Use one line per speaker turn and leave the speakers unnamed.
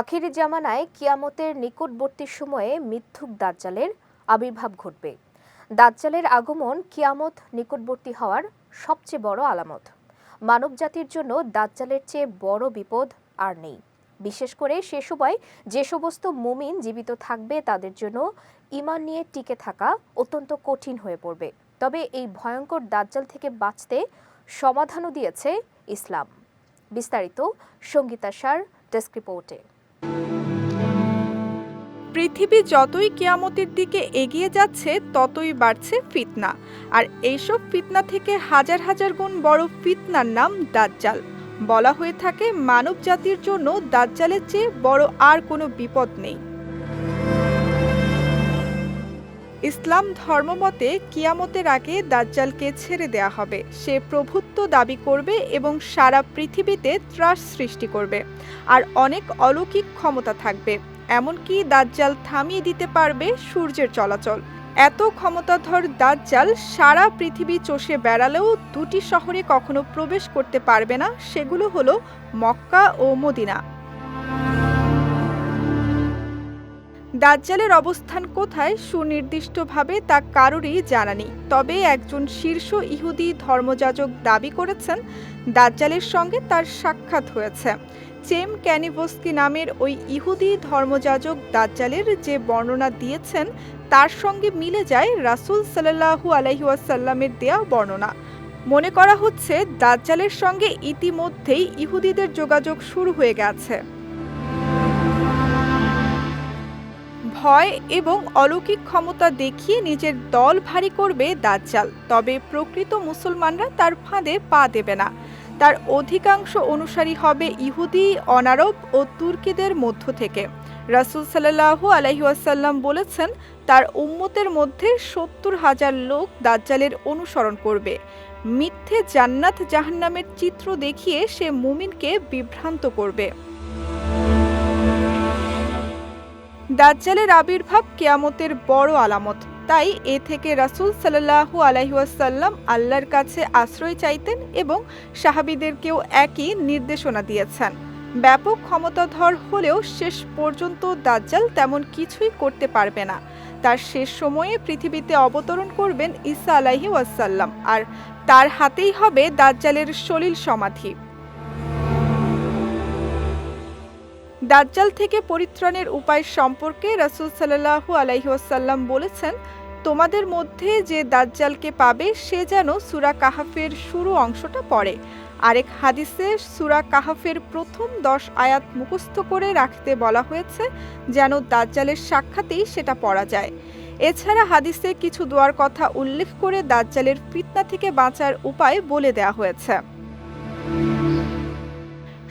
আখিরি জামানায় কিয়ামতের নিকটবর্তী সময়ে মিথ্যুক দাজ্জালের আবির্ভাব ঘটবে। দাজ্জালের আগমন কিয়ামত নিকটবর্তী হওয়ার সবচেয়ে বড় আলামত। মানবজাতির জন্য দাজ্জালের চেয়ে বড় বিপদ আর নেই। বিশেষ করে সে সময় যে সমস্ত মুমিন জীবিত থাকবে তাদের জন্য ইমান নিয়ে টিকে থাকা অত্যন্ত কঠিন হয়ে পড়বে। তবে এই ভয়ঙ্কর দাজ্জাল থেকে বাঁচতে সমাধানও দিয়েছে ইসলাম। বিস্তারিত সঙ্গীতা সার ডেস্ক রিপোর্টে।
পৃথিবী যতই কেয়ামতের দিকে এগিয়ে যাচ্ছে, ততই বাড়ছে ফিতনা। আর এইসব ফিতনা থেকে হাজার হাজার গুণ বড় ফিতনার নাম দাজ্জাল। বলা হয়ে থাকে মানব জাতির জন্য দাজ্জালের চেয়ে বড় আর কোনো বিপদ নেই। ইসলাম ধর্মমতে কিয়ামতের আগে দাজ্জালকে ছেড়ে দেয়া হবে। সে প্রভুত্ব দাবি করবে এবং সারা পৃথিবীতে ত্রাস সৃষ্টি করবে আর অনেক অলৌকিক ক্ষমতা থাকবে। এমনকি দাজ্জাল থামিয়ে দিতে পারবে সূর্যের চলাচল। এত ক্ষমতাধর দাজ্জাল সারা পৃথিবী চষে বেড়ালেও দুটি শহরে কখনো প্রবেশ করতে পারবে না, সেগুলো হলো মক্কা ও মদিনা। দাজ্জালের অবস্থান কোথায় সুনির্দিষ্টভাবে তা কারোরই জানা নেই। তবে একজন শীর্ষ ইহুদি ধর্মযাজক দাবি করেছেন, দাজ্জালের সঙ্গে তার সাক্ষাৎ হয়েছে। চেম ক্যানিভস্কি নামের ওই ইহুদি ধর্মযাজক দাজ্জালের যে বর্ণনা দিয়েছেন, তার সঙ্গে মিলে যায় রাসূল সাল্লাল্লাহু আলাইহি ওয়াসাল্লামের দেয়া বর্ণনা। মনে করা হচ্ছে, দাজ্জালের সঙ্গে ইতিমধ্যেই ইহুদিদের যোগাযোগ শুরু হয়ে গেছে। ভয় এবং অলৌকিক ক্ষমতা দেখিয়ে নিজের দল ভারী করবে দাজ্জাল। তবে প্রকৃত মুসলমানরা তার ফাঁদে পা দেবে না। তার অধিকাংশ অনুসারী হবে ইহুদি, অনারব ও তুর্কিদের মধ্য থেকে। রাসুল সাল্লাহু আলহিউসাল্লাম বলেছেন, তার উম্মতের মধ্যে সত্তর হাজার লোক দাজ্জালের অনুসরণ করবে। মিথ্যে জান্নাত জাহান্নামের চিত্র দেখিয়ে সে মুমিনকে বিভ্রান্ত করবে। দাজ্জালের আবির্ভাব কেয়ামতের বড় আলামত। তাই এ থেকে রাসূল সাল্লাল্লাহু আলাইহাসাল্লাম আল্লাহর কাছে আশ্রয় চাইতেন এবং সাহাবিদেরকেও একই নির্দেশনা দিয়েছেন। ব্যাপক ক্ষমতাধর হলেও শেষ পর্যন্ত দাজ্জাল তেমন কিছুই করতে পারবে না। তার শেষ সময়ে পৃথিবীতে অবতরণ করবেন ঈসা আলাহি ওয়াসাল্লাম। আর তার হাতেই হবে দাজ্জালের সলিল সমাধি। দাজ্জাল থেকে পরিত্রাণের উপায় সম্পর্কে রাসূল সাল্লাল্লাহু আলাইহি ওয়াসাল্লাম বলেছেন, তোমাদের মধ্যে যে দাজ্জালকে পাবে, সে যেন সুরা কাহাফের শুরু অংশটা পড়ে। আরেক হাদিসে সুরা কাহাফের প্রথম দশ আয়াত মুখস্থ করে রাখতে বলা হয়েছে, যেন দাজ্জালের সাক্ষাতেই সেটা পড়া যায়। এছাড়া হাদিসে কিছু দোয়ার কথা উল্লেখ করে দাজ্জালের ফিতনা থেকে বাঁচার উপায় বলে দেওয়া হয়েছে।